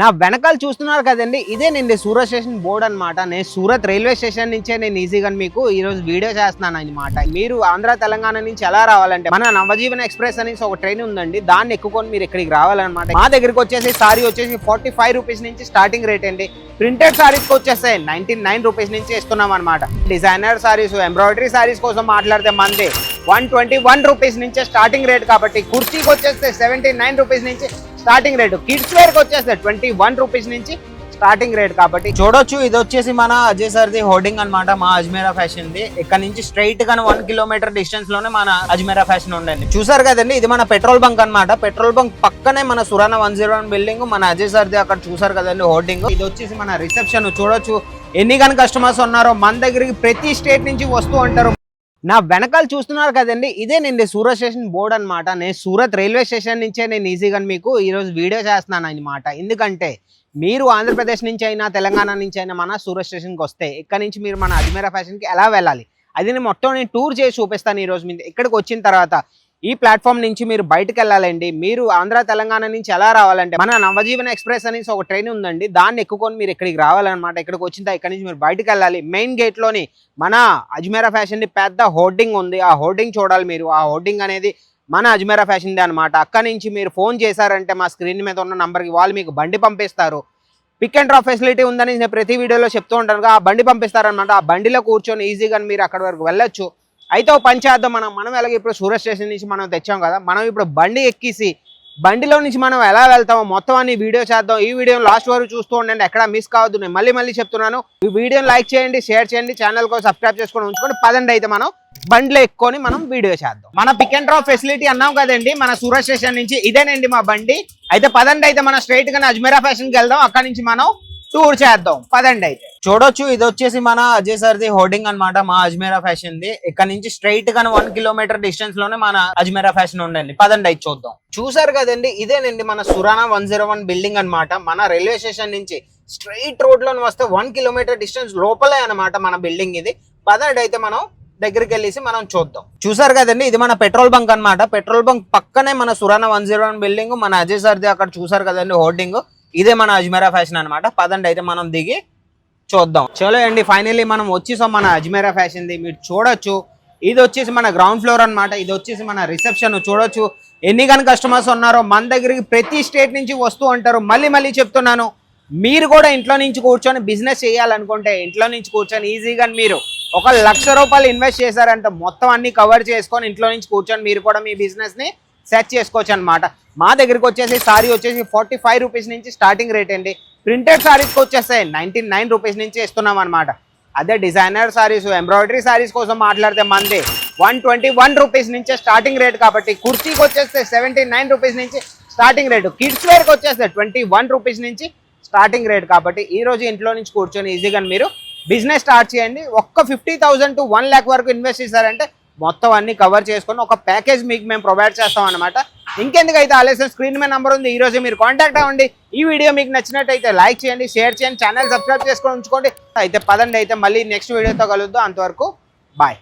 నా వెనకాల చూస్తున్నారు కదండి ఇదే నేను సూరత్ స్టేషన్ బోర్డ్ అన్నమాట. నేను సూరత్ రైల్వే స్టేషన్ నుంచే నేను ఈజీగా మీకు ఈ రోజు వీడియో చేస్తున్నాను అనమాట మీరు ఆంధ్ర తెలంగాణ నుంచి ఎలా రావాలంటే మన నవజీవన ఎక్స్ప్రెస్ అనేసి ఒక ట్రైన్ ఉందండి దాన్ని ఎక్కుకొని మీరు ఇక్కడికి రావాలన్నమాట. మా దగ్గరికి వచ్చేసి సారీ వచ్చేసి ఫార్టీ ఫైవ్ రూపీస్ నుంచి స్టార్టింగ్ రేట్ అండి. ప్రింటెడ్ సారీస్కి వచ్చేస్తాయి నైన్టీ నైన్ రూపీస్ నుంచి ఇస్తున్నాం అనమాట డిజైనర్ సారీస్ ఎంబ్రాయిడరీ సారీస్ కోసం మాట్లాడితే మంది. వన్ ట్వంటీ వన్ రూపీస్ నుంచే స్టార్టింగ్ రేట్ కాబట్టి కుర్తీకి వచ్చేస్తే సెవెంటీ నైన్ రూపీస్ నుంచి స్టార్టింగ్ రేటు. కిడ్స్ వేర్కి వచ్చేస్తే ట్వంటీ వన్ రూపీస్ నుంచి స్టార్టింగ్ రేట్ కాబట్టి చూడొచ్చు ఇది వచ్చేసి మన అజయ్ సార్ది హోర్డింగ్ అన్నమాట మా అజ్మేరా ఫ్యాషన్ ది ఇక్కడ నుంచి స్ట్రైట్గా వన్ కిలోమీటర్ డిస్టెన్స్లోనే మన అజ్మేరా ఫ్యాషన్ ఉండండి. చూసారు కదండి ఇది మన పెట్రోల్ బంక్ అన్నమాట. పెట్రోల్ బంక్ పక్కనే మన Surana one zero one building మన అజయ్ సార్ది అక్కడ చూసారు కదండి హోర్డింగ్. ఇది వచ్చేసి మన రిసెప్షన్ చూడొచ్చు ఎన్ని కానీ కస్టమర్స్ ఉన్నారో మన దగ్గరికి ప్రతి స్టేట్ నుంచి వస్తూ ఉంటారు. నా వెనకాల చూస్తున్నారు కదండి ఇదే నేను సూరత్ స్టేషన్ బోర్డ్ అనమాట నేను సూరత్ రైల్వే స్టేషన్ నుంచే నేను ఈజీగా మీకు ఈరోజు వీడియో చేస్తున్నాను అనమాట ఎందుకంటే మీరు ఆంధ్రప్రదేశ్ నుంచి అయినా తెలంగాణ నుంచి అయినా మన సూరత్ స్టేషన్కి వస్తే ఇక్కడ నుంచి మీరు మన అజ్మీరా ఫ్యాషన్కి ఎలా వెళ్ళాలి? అది నేను మొత్తం నేను టూర్ చేసి చూపిస్తాను ఈరోజు రోజు మీద ఇక్కడికి వచ్చిన తర్వాత ఈ ప్లాట్ఫామ్ నుంచి మీరు బయటకు వెళ్ళాలండి మీరు ఆంధ్ర తెలంగాణ నుంచి ఎలా రావాలంటే మన నవజీవన ఎక్స్ప్రెస్ అనేసి ఒక ట్రైన్ ఉందండి. దాన్ని ఎక్కుకొని మీరు ఇక్కడికి రావాలన్నమాట. ఇక్కడికి వచ్చిన ఇక్కడ నుంచి మీరు బయటకు వెళ్ళాలి మెయిన్ గేట్లోని మన అజ్మేరా ఫ్యాషన్ది పెద్ద హోర్డింగ్ ఉంది. ఆ హోర్డింగ్ చూడాలి మీరు. ఆ హోర్డింగ్ అనేది మన అజ్మేరా ఫ్యాషన్దే అనమాట అక్కడ నుంచి మీరు ఫోన్ చేశారంటే మా స్క్రీన్ మీద ఉన్న నంబర్కి వాళ్ళు మీకు బండి పంపిస్తారు. పిక్ అండ్ డ్రాప్ ఫెసిలిటీ ఉందని నేను ప్రతి వీడియోలో చెప్తూ ఉంటాను. ఆ బండి పంపిస్తారనమాట ఆ బండిలో కూర్చొని ఈజీగా మీరు అక్కడ వరకు వెళ్ళొచ్చు. అయితే పని చేద్దాం మనం. మనం ఎలాగ ఇప్పుడు సూర్య స్టేషన్ నుంచి మనం తెచ్చాం కదా మనం ఇప్పుడు బండి ఎక్కిసి బండిలో నుంచి మనం ఎలా వెళ్తామో మొత్తం అన్ని వీడియో చేద్దాం. ఈ వీడియో లాస్ట్ వరకు చూస్తూ ఉండండి ఎక్కడ మిస్ కావద్దు. నేను మళ్ళీ మళ్ళీ చెప్తున్నాను. ఈ వీడియోని లైక్ చేయండి షేర్ చేయండి ఛానల్ కోసం సబ్స్క్రైబ్ చేసుకొని ఉంచుకొని పదండి అయితే మనం బండ్లో ఎక్కుని మనం వీడియో చేద్దాం. మన పిక్ అండ్ డ్రాప్ ఫెసిలిటీ అన్నాం కదండి మన సూరత్ స్టేషన్ నుంచి ఇదేనండి మా బండి. అయితే పదండి అయితే మనం స్ట్రైట్గా అజ్మీరా ఫ్యాషన్కి వెళ్దాం. అక్కడ నుంచి మనం టూర్ చేద్దాం. పదండి అయితే. చూడొచ్చు. ఇది వచ్చేసి మన అజయ్ సార్ది హోర్డింగ్ అన్నమాట. మా అజ్మేరా ఫ్యాషన్ ది ఇక్కడ నుంచి స్ట్రైట్గా వన్ కిలోమీటర్ డిస్టెన్స్లోనే మన అజ్మేరా ఫ్యాషన్ ఉండండి. పదండి అయితే చూద్దాం. చూసారు కదండి ఇదేనండి మన Surana one zero one building అన్నమాట. మన రైల్వే స్టేషన్ నుంచి స్ట్రైట్ రోడ్లో వస్తే వన్ కిలోమీటర్ డిస్టెన్స్ లోపలే అన్నమాట మన బిల్డింగ్ ఇది. పదండి అయితే మనం దగ్గరికి వెళ్ళేసి మనం చూద్దాం. చూసారు కదండి ఇది మన పెట్రోల్ బంక్ అన్నమాట. పెట్రోల్ బంక్ పక్కనే మన Surana one zero one building. మన అజయ్ సార్ది అక్కడ చూసారు కదండి హోర్డింగ్. ఇదే మన అజ్మేరా ఫ్యాషన్ అన్నమాట. పదండి అయితే మనం దిగి చూద్దాం. చలో అండి ఫైనల్లీ మనం వచ్చేసాం మన అజ్మేరా ఫ్యాషన్ ది మీరు చూడొచ్చు. ఇది వచ్చేసి మన గ్రౌండ్ ఫ్లోర్ అన్నమాట. ఇది వచ్చేసి మన రిసెప్షన్ చూడొచ్చు. ఎన్ని కానీ కస్టమర్స్ ఉన్నారో మన దగ్గరికి ప్రతి స్టేట్ నుంచి వస్తూ ఉంటారు. మళ్ళీ మళ్ళీ చెప్తున్నాను. మీరు కూడా ఇంట్లో నుంచి కూర్చొని బిజినెస్ చేయాలనుకుంటే ఇంట్లో నుంచి కూర్చొని ఈజీగా మీరు ఒక లక్ష రూపాయలు ఇన్వెస్ట్ చేశారంటే మొత్తం అన్ని కవర్ చేసుకొని ఇంట్లో నుంచి కూర్చొని మీరు కూడా మీ బిజినెస్ని సెట్ చేసుకోవచ్చు అనమాట మా దగ్గరికి వచ్చేసి సారీ వచ్చేసి ఫార్టీ ఫైవ్ రూపీస్ నుంచి స్టార్టింగ్ రేట్ అండి. ప్రింటెడ్ శారీస్కి వచ్చేస్తాయి. నైంటీ నైన్ రూపీస్ నుంచి ఇస్తున్నాం అనమాట అదే డిజైనర్ శారీస్ ఎంబ్రాయిడరీ శారీస్ కోసం మాట్లాడితే మంది. వన్ ట్వంటీ వన్ రూపీస్ నుంచే స్టార్టింగ్ రేట్ కాబట్టి కుర్తీకి వచ్చేస్తే సెవెంటీ నైన్ రూపీస్ నుంచి స్టార్టింగ్ రేటు. కిడ్స్ వేర్కి వచ్చేస్తే ట్వంటీ వన్ రూపీస్ నుంచి స్టార్టింగ్ రేట్ కాబట్టి ఈ రోజు ఇంట్లో నుంచి కూర్చొని ఈజీగా మీరు బిజినెస్ స్టార్ట్ చేయండి. ఒక్క fifty thousand to one lakh వరకు ఇన్వెస్ట్ చేశారంటే మొత్తం అన్ని కవర్ చేసుకొని ఒక ప్యాకేజ్ మీకు మేము ప్రొవైడ్ చేస్తాం అనమాట ఇంకెందుకు అయితే ఆలస్యం స్క్రీన్ మీద నెంబర్ ఉంది ఈ రోజు మీరు కాంటాక్ట్ అవ్వండి. ఈ వీడియో మీకు నచ్చినట్టయితే లైక్ చేయండి షేర్ చేయండి ఛానల్ సబ్స్క్రైబ్ చేసుకొని ఉంచుకోండి. అయితే పదండి అయితే మళ్ళీ నెక్స్ట్ వీడియోతో కలుద్దాం. అంతవరకు బాయ్